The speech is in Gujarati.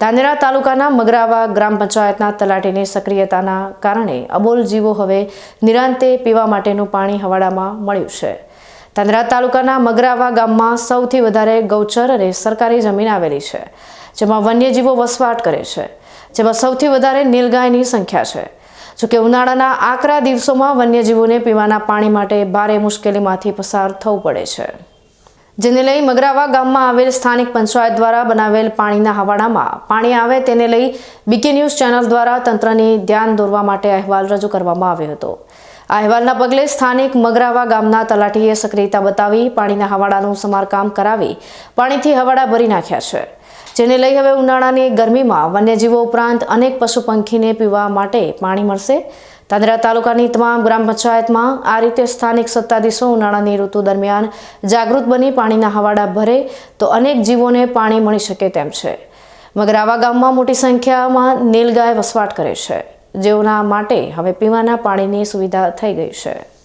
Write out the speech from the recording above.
ધાનેરા તાલુકાના મગરાવા ગ્રામ પંચાયતના તલાટીની સક્રિયતાના કારણે અબોલ જીવો હવે નિરાંતે પીવા માટેનું પાણી હવાડામાં મળ્યું છે. ધાનેરા તાલુકાના મગરાવા ગામમાં સૌથી વધારે ગૌચર અને સરકારી જમીન આવેલી છે, જેમાં વન્યજીવો વસવાટ કરે છે, જેમાં સૌથી વધારે નીલગાયની સંખ્યા છે. જોકે ઉનાળાના આકરા દિવસોમાં વન્યજીવોને પીવાના પાણી માટે ભારે મુશ્કેલીમાંથી પસાર થવું પડે છે. જેને લઈ મગરાવા ગામમાં આવેલ સ્થાનિક પંચાયત દ્વારા બનાવેલ પાણીના હવાડામાં પાણી આવે તેને લઈ બીકે ન્યૂઝ ચેનલ દ્વારા તંત્રની ધ્યાન દોરવા માટે અહેવાલ રજૂ કરવામાં આવ્યો હતો. અહેવાલના પગલે સ્થાનિક મગરાવા ગામના તલાટીએ સક્રિયતા બતાવી પાણીના હવાડાનું સમારકામ કરાવી પાણીથી હવાડા ભરી નાખ્યા છે. જેને લઈ હવે ઉનાળાની ગરમીમાં વન્યજીવો ઉપરાંત અનેક પશુ પંખીને પીવા માટે પાણી મળશે. તાંદરા તાલુકાની તમામ ગ્રામ પંચાયતમાં આ રીતે સ્થાનિક સત્તાધીશો ઉનાળાની ઋતુ દરમિયાન જાગૃત બની પાણીના હવાડા ભરે તો અનેક જીવોને પાણી મળી શકે તેમ છે. મગરાવા ગામમાં મોટી સંખ્યામાં નીલગાય વસવાટ કરે છે. જેઓના માટે હવે પીવાના પાણીની સુવિધા થઈ ગઈ છે.